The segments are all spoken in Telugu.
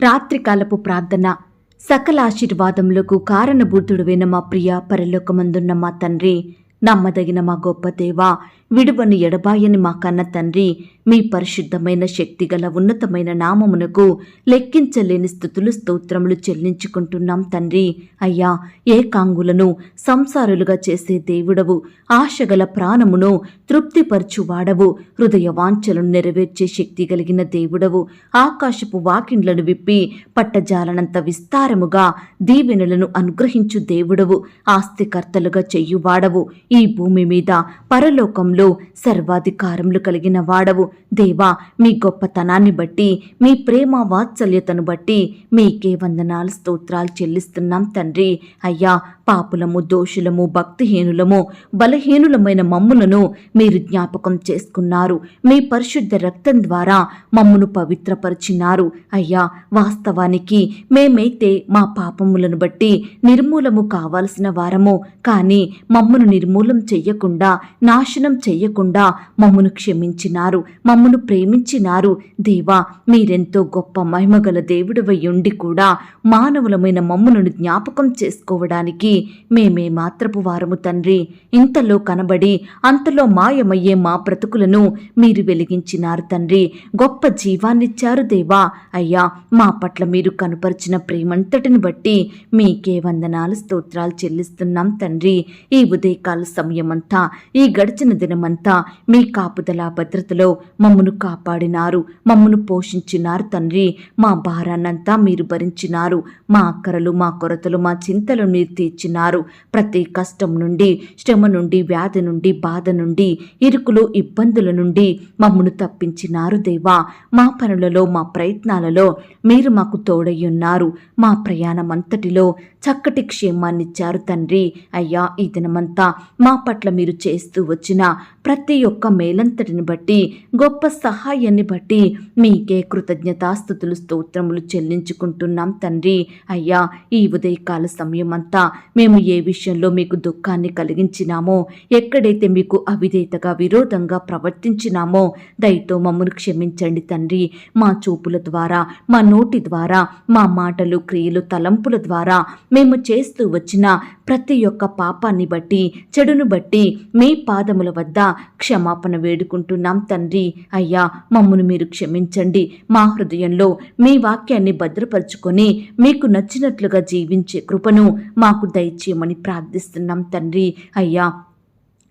రాత్రికాలపు ప్రార్థన. సకల ఆశీర్వాదములకు కారణభూతుడువైన మా ప్రియ పరలోకమందున్న మా తండ్రి. నమ్మదగిన మా గొప్ప దేవా విడువను ఎడబాయని మా కన్న తండ్రి మీ పరిశుద్ధమైన శక్తిగల ఉన్నతమైన నామమునకు లెక్కించలేని స్థుతులు స్తోత్రములు చెల్లించుకుంటున్నాం తండ్రి. అయ్యా ఏకాంగులను సంసారులుగా చేసే దేవుడవు ఆశగల ప్రాణమును తృప్తిపరచువాడవు హృదయ వాంఛలను నెరవేర్చే శక్తి కలిగిన దేవుడవు ఆకాశపు వాకిండ్లను విప్పి పట్టజాలనంత విస్తారముగా దీవెనలను అనుగ్రహించు దేవుడవు ఆస్తికర్తలుగా చెయ్యువాడవు ఈ భూమి మీద పరలోకంలో సర్వాధికారములు కలిగిన వాడవు. దేవా మీ గొప్పతనాన్ని బట్టి మీ ప్రేమ వాత్సల్యతను బట్టి మీకే వందనాలు స్తోత్రాలు చెల్లిస్తున్నాం తండ్రి. అయ్యా పాపులము దోషులము భక్తిహీనులము బలహీనులమైన మమ్ములను మీరు జ్ఞాపకం చేసుకున్నారు. మీ పరిశుద్ధ రక్తం ద్వారా మమ్మును పవిత్రపరిచినారు. అయ్యా వాస్తవానికి మేమైతే మా పాపములను బట్టి నిర్మూలము కావాల్సిన వారము. కానీ మమ్మను నిర్మూ నిర్మూలం చెయ్యకుండా నాశనం చెయ్యకుండా మమ్మను క్షమించినారు మమ్మను ప్రేమించినారు. దేవా మీరెంతో గొప్ప మహిమగల దేవుడవై ఉండి కూడా మానవులమైన మమ్ములను జ్ఞాపకం చేసుకోవడానికి మేమే మాత్రపు వారము తండ్రి. ఇంతలో కనబడి అంతలో మాయమయ్యే మా బ్రతుకులను మీరు వెలిగించినారు తండ్రి. గొప్ప జీవాన్నిచ్చారు దేవా. అయ్యా మా పట్ల మీరు కనుపరిచిన ప్రేమంతటిని బట్టి మీకే వందనాలు స్తోత్రాలు చెల్లిస్తున్నాం తండ్రి. ఈ ఉదయకాల సమయమంతా ఈ గడిచిన దినమంతా మీ కాపుదల భద్రతలో మమ్మను కాపాడినారు మమ్మను పోషించినారు తండ్రి. మా భారాన్నంతా మీరు భరించినారు మా అక్కరలు మా కొరతలు మా చింతలు మీరు తీర్చినారు. ప్రతి కష్టం నుండి శ్రమ నుండి వ్యాధి నుండి బాధ నుండి ఇరుకులు ఇబ్బందుల నుండి మమ్మను తప్పించినారు దేవా. మా పనులలో మా ప్రయత్నాలలో మీరు మాకు తోడయ్యున్నారు మా ప్రయాణం అంతటిలో చక్కటి క్షేమాన్నిచ్చారు తండ్రి. అయ్యా ఈ దినమంతా మా పట్ల మీరు చేస్తూ వచ్చిన ప్రతి ఒక్క మేలంతటిని బట్టి గొప్ప సహాయాన్ని బట్టి మీకే కృతజ్ఞతాస్థుతులు స్తోత్రములు చెల్లించుకుంటున్నాం తండ్రి. అయ్యా ఈ ఉదయకాల సమయమంతా మేము ఏ విషయంలో మీకు దుఃఖాన్ని కలిగించినామో ఎక్కడైతే మీకు అవిధేయతగా విరోధంగా ప్రవర్తించినామో దయతో మమ్మను క్షమించండి తండ్రి. మా చూపుల ద్వారా మా నోటి ద్వారా మా మాటలు క్రియలు తలంపుల ద్వారా మేము చేస్తూ వచ్చిన ప్రతి ఒక్క పాపాన్ని బట్టి చెడును బట్టి మీ పాదముల వద్ద క్షమాపణ వేడుకుంటున్నాం తండ్రి. అయ్యా మమ్మను మీరు క్షమించండి. మా హృదయంలో మీ వాక్యాన్ని భద్రపరుచుకొని మీకు నచ్చినట్లుగా జీవించే కృపను మాకు దయచేయమని ప్రార్థిస్తున్నాం తండ్రి. అయ్యా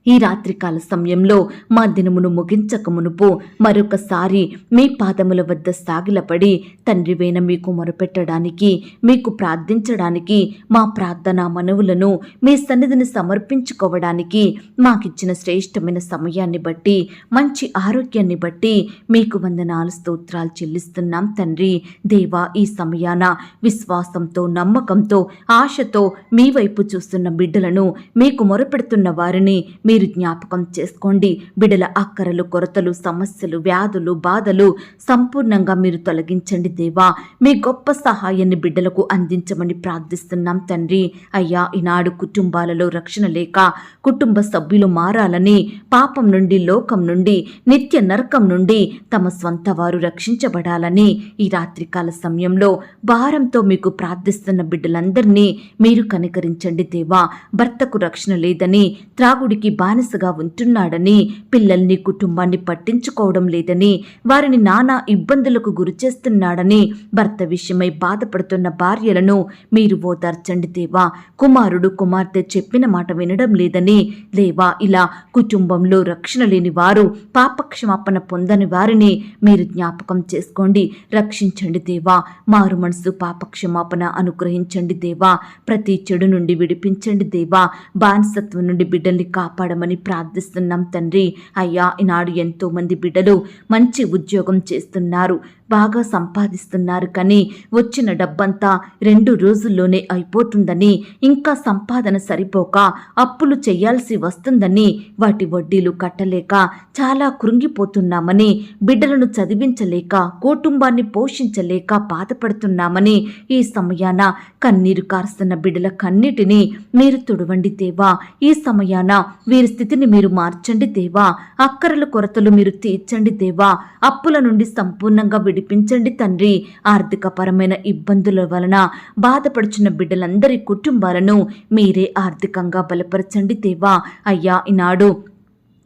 ఈ రాత్రికాల సమయంలో మా దినమును ముగించక మునుపు మరొకసారి మీ పాదముల వద్ద సాగిలపడి తండ్రివైన మీకు మొరపెట్టడానికి మీకు ప్రార్థించడానికి మా ప్రార్థనా మనవులను మీ సన్నిధిని సమర్పించుకోవడానికి మాకిచ్చిన శ్రేష్టమైన సమయాన్ని బట్టి మంచి ఆరోగ్యాన్ని బట్టి మీకు వందనాలు స్తోత్రాలు చెల్లిస్తున్నాం తండ్రి. దేవా ఈ సమయాన విశ్వాసంతో నమ్మకంతో ఆశతో మీ వైపు చూస్తున్న బిడ్డలను మీకు మొరపెడుతున్న వారిని మీరు జ్ఞాపకం చేసుకోండి. బిడల అక్కరలు కొరతలు సమస్యలు వ్యాధులు బాధలు సంపూర్ణంగా మీరు తొలగించండి దేవా. మీ గొప్ప సహాయాన్ని బిడ్డలకు అందించమని ప్రార్థిస్తున్నాం తండ్రి. అయ్యా ఈనాడు కుటుంబాలలో రక్షణ లేక కుటుంబ సభ్యులు మారాలని పాపం నుండి లోకం నుండి నిత్య నరకం నుండి తమ స్వంత వారు రక్షించబడాలని ఈ రాత్రికాల సమయంలో భారంతో మీకు ప్రార్థిస్తున్న బిడ్డలందరినీ మీరు కనికరించండి దేవా. భర్తకు రక్షణ లేదని త్రాగుడికి బానిసగా ఉంటున్నాడని పిల్లల్ని కుటుంబాన్ని పట్టించుకోవడం లేదని వారిని నానా ఇబ్బందులకు గురిచేస్తున్నాడని భర్త విషయమై బాధపడుతున్న భార్యలను మీరు ఓదార్చండి దేవా. కుమారుడు కుమార్తె చెప్పిన మాట వినడం లేదని లేవా ఇలా కుటుంబంలో రక్షణ లేని వారు పాపక్షమాపణ పొందని వారిని మీరు జ్ఞాపకం చేసుకోండి. రక్షించండి దేవా. మారు మనసు పాపక్షమాపణ అనుగ్రహించండి దేవా. ప్రతి చెడు నుండి విడిపించండి దేవా. బానిసత్వం నుండి బిడ్డల్ని కాపాడమని ప్రార్థిస్తున్నాం తండ్రి. అయ్యా ఈనాడు ఎంతో మంది బిడ్డలు మంచి ఉద్యోగం చేస్తున్నారు. బాగా సంపాదిస్తున్నారు కానీ వచ్చిన డబ్బంతా రెండు రోజుల్లోనే అయిపోతుందని ఇంకా సంపాదన సరిపోక అప్పులు చేయాల్సి వస్తుందని వాటి వడ్డీలు కట్టలేక చాలా కృంగిపోతున్నామని బిడ్డలను చదివించలేక కుటుంబాన్ని పోషించలేక బాధపడుతున్నామని ఈ సమయాన కన్నీరు కారుస్తున్న బిడ్డల కన్నిటిని మీరు తుడవండి దేవా. ఈ సమయాన వీరి స్థితిని మీరు మార్చండి దేవా. అక్కరల కొరతలు మీరు తీర్చండి దేవా. అప్పుల నుండి సంపూర్ణంగా విడిపించండి తండ్రి. ఆర్థికపరమైన ఇబ్బందుల వలన బాధపడుచున్న బిడ్డలందరి కుటుంబాలను మీరే ఆర్థికంగా బలపరచండి దేవా. అయ్యా ఈనాడు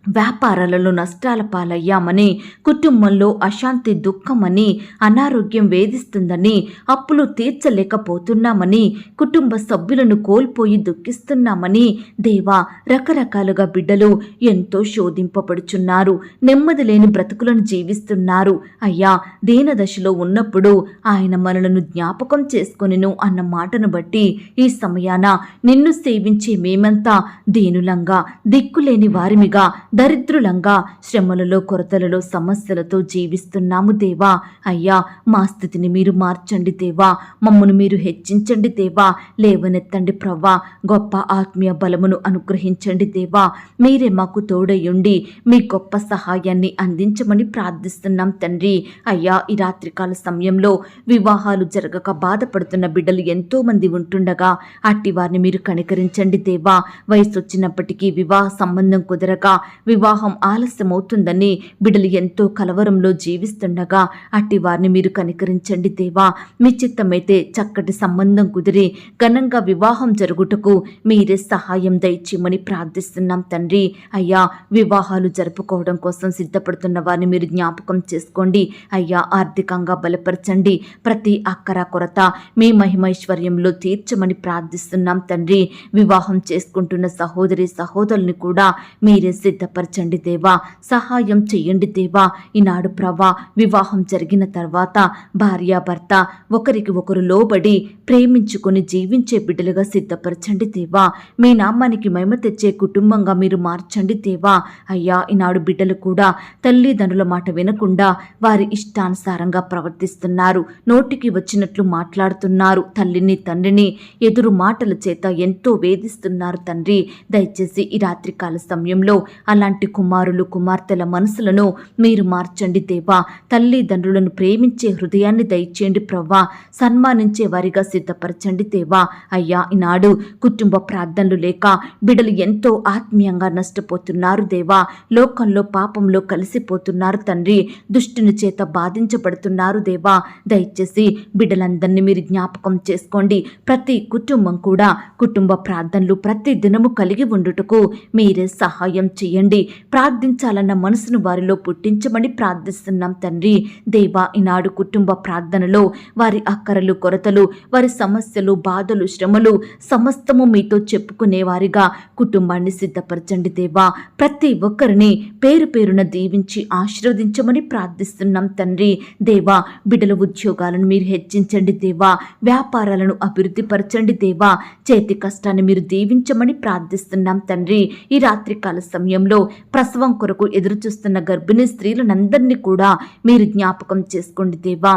వ్యాపారాలలో నష్టాల పాలయ్యామని కుటుంబంలో అశాంతి దుఃఖమని అనారోగ్యం వేధిస్తుందని అప్పులు తీర్చలేకపోతున్నామని కుటుంబ సభ్యులను కోల్పోయి దుఃఖిస్తున్నామని దేవా రకరకాలుగా బిడ్డలు ఎంతో శోధింపబడుచున్నారు. నెమ్మది లేని బ్రతుకులను జీవిస్తున్నారు. అయ్యా దీనదశలో ఉన్నప్పుడు ఆయన మనలను జ్ఞాపకం చేసుకొనిను అన్న మాటను బట్టి ఈ సమయాన నిన్ను సేవించే మేమంతా దీనులంగా దిక్కులేని వారిమిగా దరిద్రులంగా శ్రమలలో కొరతలలో సమస్యలతో జీవిస్తున్నాము దేవా. అయ్యా మా స్థితిని మీరు మార్చండి దేవా. మమ్మను మీరు హెచ్చించండి దేవా. లేవనెత్తండి ప్రవ్వా. గొప్ప ఆత్మీయ బలమును అనుగ్రహించండి దేవా. మీరే మాకు తోడయుండి మీ గొప్ప సహాయాన్ని అందించమని ప్రార్థిస్తున్నాం తండ్రి. అయ్యా ఈ రాత్రికాల సమయంలో వివాహాలు జరగక బాధపడుతున్న బిడ్డలు ఎంతో మంది ఉంటుండగా అట్టి వారిని మీరు కనికరించండి దేవా. వయసు వచ్చినప్పటికీ వివాహ సంబంధం కుదరక వివాహం ఆలస్యమవుతుందని బిడ్డలు ఎంతో కలవరంలో జీవిస్తుండగా అట్టి వారిని మీరు కనికరించండి దేవా. మీ చిత్తమైతే చక్కటి సంబంధం కుదిరి ఘనంగా వివాహం జరుగుటకు మీరే సహాయం దయచేయమని ప్రార్థిస్తున్నాం తండ్రి. అయ్యా వివాహాలు జరుపుకోవడం కోసం సిద్ధపడుతున్న వారిని మీరు జ్ఞాపకం చేసుకోండి. అయ్యా ఆర్థికంగా బలపరచండి. ప్రతి అక్కర కొరత మీ మహిమైశ్వర్యంలో తీర్చమని ప్రార్థిస్తున్నాం తండ్రి. వివాహం చేసుకుంటున్న సహోదరి సహోదరుని కూడా మీరే సిద్ధపరచండి దేవా సహాయం చెయ్యండి దేవా. ఈనాడు ప్రభా వివాహం జరిగిన తర్వాత భార్యాభర్త ఒకరికి ఒకరు లోబడి ప్రేమించుకొని జీవించే బిడ్డలుగా సిద్ధపరచండి దేవా. మీ నామానికి మహిమ తెచ్చే కుటుంబంగా మీరు మార్చండి దేవా. అయ్యా ఈనాడు బిడ్డలు కూడా తల్లిదండ్రుల మాట వినకుండా వారి ఇష్టానుసారంగా ప్రవర్తిస్తున్నారు. నోటికి వచ్చినట్లు మాట్లాడుతున్నారు. తల్లిని తండ్రిని ఎదురు మాటల చేత ఎంతో వేధిస్తున్నారు తండ్రి. దయచేసి ఈ రాత్రికాల సమయంలో అలా అలాంటి కుమారులు కుమార్తెల మనసులను మీరు మార్చండి దేవా. తల్లిదండ్రులను ప్రేమించే హృదయాన్ని దయచేయండి ప్రవ్వా. సన్మానించే వారిగా సిద్ధపరచండి దేవా. అయ్యా ఈనాడు కుటుంబ ప్రార్థనలు లేక బిడలు ఎంతో ఆత్మీయంగా నష్టపోతున్నారు దేవా. లోకంలో పాపంలో కలిసిపోతున్నారు తండ్రి. దుష్టుని చేత బాధించబడుతున్నారు దేవా. దయచేసి బిడ్డలందరినీ మీరు జ్ఞాపకం చేసుకోండి. ప్రతి కుటుంబం కూడా కుటుంబ ప్రార్థనలు ప్రతి దినము కలిగి ఉండుటకు మీరే సహాయం చేయండి. ప్రార్థించాలన్న మనసును వారిలో పుట్టించమని ప్రార్థిస్తున్నాం తండ్రి. దేవా ఈనాడు కుటుంబ ప్రార్థనలో వారి అక్కరలు కొరతలు వారి సమస్యలు బాధలు శ్రమలు సమస్తము మీతో చెప్పుకునే వారిగా కుటుంబాన్ని సిద్ధపరచండి దేవా. ప్రతి ఒక్కరిని పేరు పేరున దీవించి ఆశీర్వదించమని ప్రార్థిస్తున్నాం తండ్రి. దేవా బిడ్డల ఉద్యోగాలను మీరు హెచ్చించండి దేవా. వ్యాపారాలను అభివృద్ధి పరచండి దేవా. చేతి కష్టాన్ని మీరు దీవించమని ప్రార్థిస్తున్నాం తండ్రి. ఈ రాత్రికాల సమయంలో ప్రసవం కొరకు ఎదురుచూస్తున్న గర్భిణీ స్త్రీలనందరినీ కూడా మీరు జ్ఞాపకం చేసుకోండి దేవా.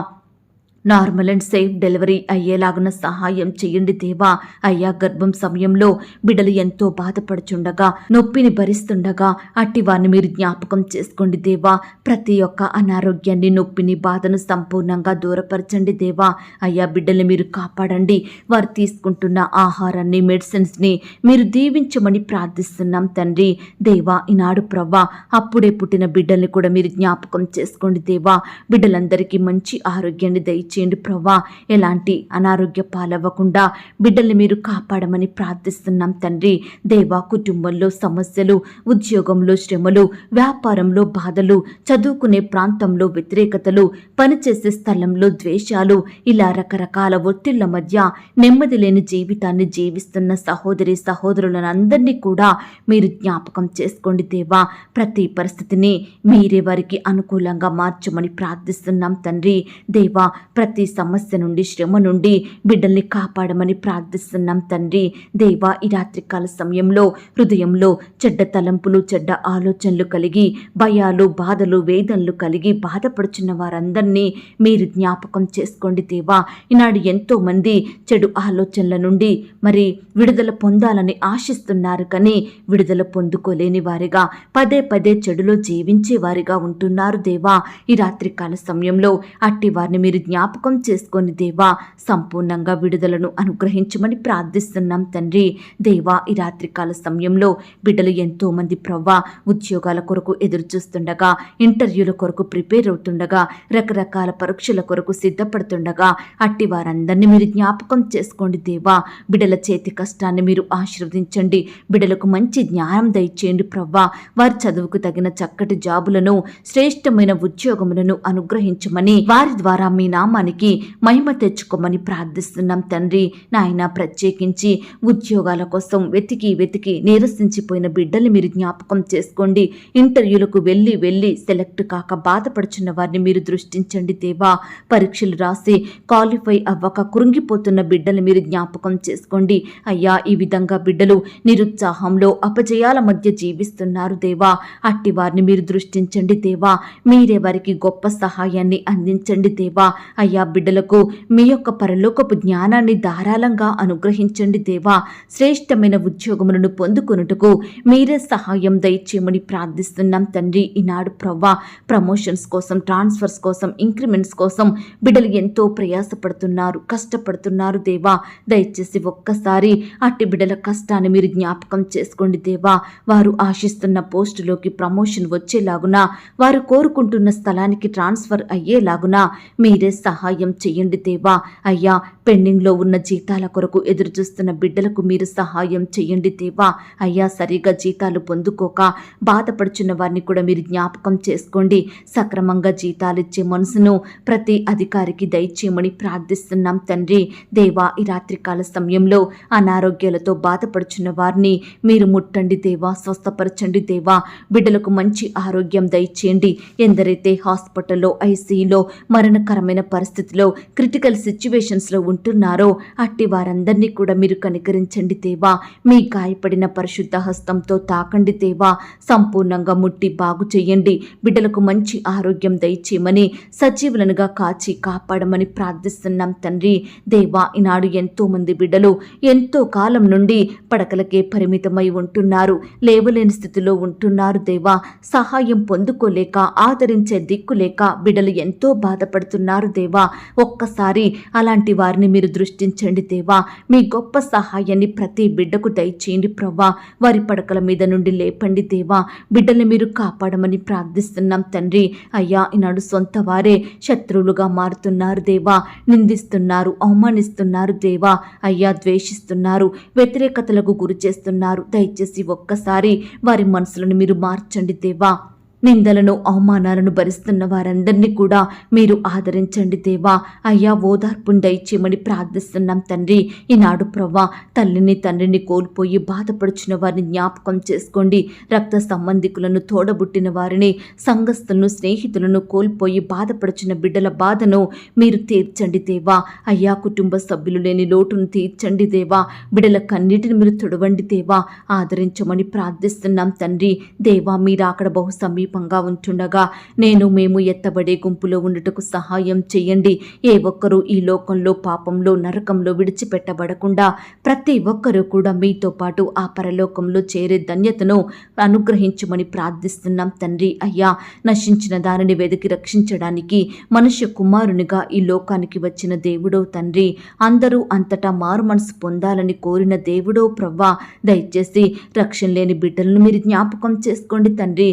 నార్మల్ అండ్ సేఫ్ డెలివరీ అయ్యేలాగున సహాయం చేయండి దేవా. అయ్యా గర్భం సమయంలో బిడ్డలు ఎంతో బాధపడుచుండగా నొప్పిని భరిస్తుండగా అట్టి వారిని మీరు జ్ఞాపకం చేసుకోండి దేవా. ప్రతి ఒక్క అనారోగ్యాన్ని నొప్పిని బాధను సంపూర్ణంగా దూరపరచండి దేవా. అయ్యా బిడ్డల్ని మీరు కాపాడండి. వారు తీసుకుంటున్న ఆహారాన్ని మెడిసిన్స్ని మీరు దీవించమని ప్రార్థిస్తున్నాం తండ్రి. దేవా ఈనాడు ప్రవ్వా అప్పుడే పుట్టిన బిడ్డల్ని కూడా మీరు జ్ఞాపకం చేసుకోండి దేవా. బిడ్డలందరికీ మంచి ఆరోగ్యాన్ని దయచేయండి ప్రవ్వా. ఎలాంటి అనారోగ్య పాలవ్వకుండా బిడ్డల్ని మీరు కాపాడమని ప్రార్థిస్తున్నాం తండ్రి. దేవా కుటుంబంలో సమస్యలు ఉద్యోగంలో శ్రమలు వ్యాపారంలో బాధలు చదువుకునే ప్రాంతంలో వ్యతిరేకతలు పనిచేసే స్థలంలో ద్వేషాలు ఇలా రకరకాల ఒత్తిళ్ళ మధ్య నెమ్మది లేని జీవితాన్ని జీవిస్తున్న సహోదరి సహోదరులనందరినీ కూడా మీరు జ్ఞాపకం చేసుకోండి దేవా. ప్రతి పరిస్థితిని మీరే వారికి అనుకూలంగా మార్చమని ప్రార్థిస్తున్నాం తండ్రి. దేవా ప్రతి సమస్య నుండి శ్రమ నుండి బిడ్డల్ని కాపాడమని ప్రార్థిస్తున్నాం తండ్రి. దేవా ఈ రాత్రికాల సమయంలో హృదయంలో చెడ్డ తలంపులు చెడ్డ ఆలోచనలు కలిగి భయాలు బాధలు వేదనలు కలిగి బాధపడుచున్న వారందరినీ మీరు జ్ఞాపకం చేసుకోండి దేవా. ఈనాడు ఎంతో మంది చెడు ఆలోచనల నుండి మరి విడుదల పొందాలని ఆశిస్తున్నారు కానీ విడుదల పొందుకోలేని వారిగా పదే పదే చెడులో జీవించే వారిగా ఉంటున్నారు దేవా. ఈ రాత్రికాల సమయంలో అట్టి వారిని మీరు జ్ఞాపకం జ్ఞాపకం చేసుకొని దేవా సంపూర్ణంగా విడుదలను అనుగ్రహించమని ప్రార్థిస్తున్నాం తండ్రి. దేవా ఈ రాత్రికాల సమయంలో బిడ్డలు ఎంతోమంది ప్రవ్వా ఉద్యోగాల కొరకు ఎదురు చూస్తుండగా ఇంటర్వ్యూల కొరకు ప్రిపేర్ అవుతుండగా రకరకాల పరీక్షల కొరకు సిద్ధపడుతుండగా అట్టి వారందరినీ మీరు జ్ఞాపకం చేసుకోండి దేవా. బిడల చేతి కష్టాన్ని మీరు ఆశీర్వదించండి. బిడలకు మంచి జ్ఞానం దయచేయండి ప్రవ్వా. వారి చదువుకు తగిన చక్కటి జాబులను శ్రేష్టమైన ఉద్యోగములను అనుగ్రహించమని వారి ద్వారా మీ నామానికి మహిమ తెచ్చుకోమని ప్రార్థిస్తున్నాం తండ్రి. నాయన ప్రత్యేకించి ఉద్యోగాల కోసం వెతికి వెతికి నీరసించిపోయిన బిడ్డల్ని మీరు జ్ఞాపకం చేసుకోండి. ఇంటర్వ్యూలకు వెళ్ళి వెళ్ళి సెలెక్ట్ కాక బాధపడుచున్న వారిని మీరు దృష్టించండి దేవా. పరీక్షలు రాసి క్వాలిఫై అవ్వక కృంగిపోతున్న బిడ్డలు మీరు జ్ఞాపకం చేసుకోండి. అయ్యా ఈ విధంగా బిడ్డలు నిరుత్సాహంలో అపజయాల మధ్య జీవిస్తున్నారు దేవా. అట్టి వారిని మీరు దృష్టించండి దేవా. మీరే వారికి గొప్ప సహాయాన్ని అందించండి దేవా. అయ్యా బిడ్డలకు మీ యొక్క పరలోకపు జ్ఞానాన్ని ధారాళంగా అనుగ్రహించండి దేవా. శ్రేష్టమైన ఉద్యోగములను పొందుకొనుటకు మీరే సహాయం దయచేయమని ప్రార్థిస్తున్నాం తండ్రి. ఈనాడు ప్రవ్వా ప్రమోషన్స్ కోసం ట్రాన్స్ఫర్స్ కోసం ఇంక్రిమెంట్స్ కోసం బిడ్డలు ఎంతో ప్రయాసపడుతున్నారు కష్టపడుతున్నారు దేవా. దయచేసి ఒక్కసారి అట్టి బిడ్డల కష్టాన్ని మీరు జ్ఞాపకం చేసుకోండి దేవా. వారు ఆశిస్తున్న పోస్టులోకి ప్రమోషన్ వచ్చేలాగున వారు కోరుకుంటున్న స్థలానికి ట్రాన్స్ఫర్ అయ్యేలాగున మీరే సహాయం చేయండి దేవా. అయ్యా పెండింగ్లో ఉన్న జీతాల కొరకు ఎదురుచూస్తున్న బిడ్డలకు మీరు సహాయం చేయండి దేవా. అయ్యా సరిగా జీతాలు పొందుకోక బాధపడుచున్న వారిని కూడా మీరు జ్ఞాపకం చేసుకోండి. సక్రమంగా జీతాలు ఇచ్చే మనసును ప్రతి అధికారికి దయచేయమని ప్రార్థిస్తున్నాం తండ్రి. దేవా ఈ రాత్రికాల సమయంలో అనారోగ్యాలతో బాధపడుచున్న వారిని మీరు ముట్టండి దేవా స్వస్థపరచండి దేవా. బిడ్డలకు మంచి ఆరోగ్యం దయచేయండి. ఎందరైతే హాస్పిటల్లో ఐసీయూలో మరణకరమైన పరిస్థితి పరిస్థితిలో క్రిటికల్ సిచ్యువేషన్స్లో ఉంటున్నారో అట్టి వారందరినీ కూడా మీరు కనికరించండి దేవా. మీ గాయపడిన పరిశుద్ధ హస్తంతో తాకండి దేవా. సంపూర్ణంగా ముట్టి బాగు చేయండి. బిడ్డలకు మంచి ఆరోగ్యం దయచేయమని సజీవులనుగా కాచి కాపాడమని ప్రార్థిస్తున్నాం తండ్రి. దేవా ఈనాడు ఎంతో మంది బిడ్డలు ఎంతో కాలం నుండి పడకలకే పరిమితమై ఉంటున్నారు. లేవలేని స్థితిలో ఉంటున్నారు దేవా. సహాయం పొందుకోలేక ఆదరించే దిక్కు లేక బిడ్డలు ఎంతో బాధపడుతున్నారు దేవా. ఒక్కసారి అలాంటి వారిని మీరు దృష్టించండి దేవా. మీ గొప్ప సహాయాన్ని ప్రతి బిడ్డకు దయచేయండి ప్రవ్వా. వారి పడకల మీద నుండి లేపండి దేవా. బిడ్డల్ని మీరు కాపాడమని ప్రార్థిస్తున్నాం తండ్రి. అయ్యా ఈనాడు సొంత వారే శత్రువులుగా మారుతున్నారు దేవా. నిందిస్తున్నారు అవమానిస్తున్నారు దేవా. అయ్యా ద్వేషిస్తున్నారు వ్యతిరేకతలకు గురి చేస్తున్నారు. దయచేసి ఒక్కసారి వారి మనసులను మీరు మార్చండి దేవా. నిందలను అవమానాలను భరిస్తున్న వారందరినీ కూడా మీరు ఆదరించండి దేవా. అయ్యా ఓదార్పుని దయచేయమని ప్రార్థిస్తున్నాం తండ్రి. ఈనాడు ప్రవ్వా తల్లిని తండ్రిని కోల్పోయి బాధపడుచున్న వారిని జ్ఞాపకం చేసుకోండి. రక్త సంబంధికులను తోడబుట్టిన వారిని సంఘస్థులను స్నేహితులను కోల్పోయి బాధపడుచున్న బిడ్డల బాధను మీరు తీర్చండి దేవా. అయ్యా కుటుంబ సభ్యులు లేని లోటును తీర్చండి దేవా. బిడ్డల కన్నీటిని మీరు తుడవండి దేవా. ఆదరించమని ప్రార్థిస్తున్నాం తండ్రి. దేవా మీరు అక్కడ బహు సమీప సమీపంగా ఉంటుండగా నేను మేము ఎత్తబడే గుంపులో ఉండుటకు సహాయం చేయండి ఏ ఒక్కరూ ఈ లోకంలో పాపంలో నరకంలో విడిచిపెట్టబడకుండా ప్రతి ఒక్కరూ కూడా మీతో పాటు ఆ పరలోకంలో చేరే ధన్యతను అనుగ్రహించమని ప్రార్థిస్తున్నాం తండ్రి అయ్యా. నశించిన దానిని వెతికి రక్షించడానికి మనుష్య కుమారునిగా ఈ లోకానికి వచ్చిన దేవుడో తండ్రి. అందరూ అంతటా మారు మనసు పొందాలని కోరిన దేవుడో ప్రవ్వా. దయచేసి రక్షణ లేని బిడ్డలను మీరు జ్ఞాపకం చేసుకోండి తండ్రి.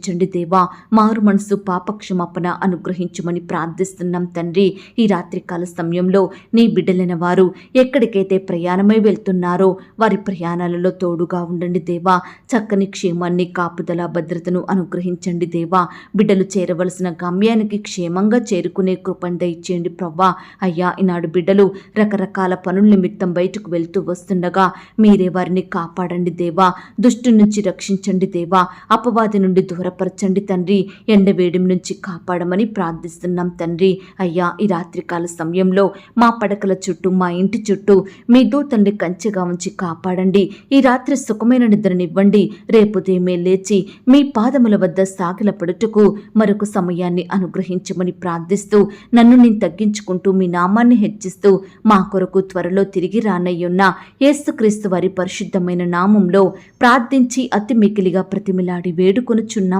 రక్షించండి దేవా. మారు మనసు పాపక్షమాపణ అనుగ్రహించమని ప్రార్థిస్తున్నాం తండ్రి. ఈ రాత్రికాల సమయంలో నీ బిడ్డలైన వారు ఎక్కడికైతే ప్రయాణమై వెళ్తున్నారో వారి ప్రయాణాలలో తోడుగా ఉండండి దేవా. చక్కని క్షేమాన్ని కాపుదల భద్రతను అనుగ్రహించండి దేవా. బిడ్డలు చేరవలసిన గమ్యానికి క్షేమంగా చేరుకునే కృపను దయచేయండి ప్రవ్వా. అయ్యా ఈనాడు బిడ్డలు రకరకాల పనుల నిమిత్తం బయటకు వెళ్తూ వస్తుండగా మీరే వారిని కాపాడండి దేవా. దుష్టు నుంచి రక్షించండి దేవా. అపవాది నుండి దూరపరచండి తండ్రి. ఎండవేడిం నుంచి కాపాడమని ప్రార్థిస్తున్నాం తండ్రి. అయ్యా ఈ రాత్రికాల సమయంలో మా పడకల చుట్టూ మా ఇంటి చుట్టూ మీ దూతండి కంచెగా ఉంచి కాపాడండి. ఈ రాత్రి సుఖమైన నిద్రనివ్వండి. రేపు ఉదయమే లేచి మీ పాదముల వద్ద సాగిల పడుటకు మరొక సమయాన్ని అనుగ్రహించమని ప్రార్థిస్తూ నన్ను నేను తగ్గించుకుంటూ మీ నామాన్ని హెచ్చిస్తూ మా కొరకు త్వరలో తిరిగి రానయ్యున్న యేసుక్రీస్తు వారి పరిశుద్ధమైన నామంలో ప్రార్థించి అతి మికిలిగా ప్రతిమిలాడి వేడుకొనుచున్నాం.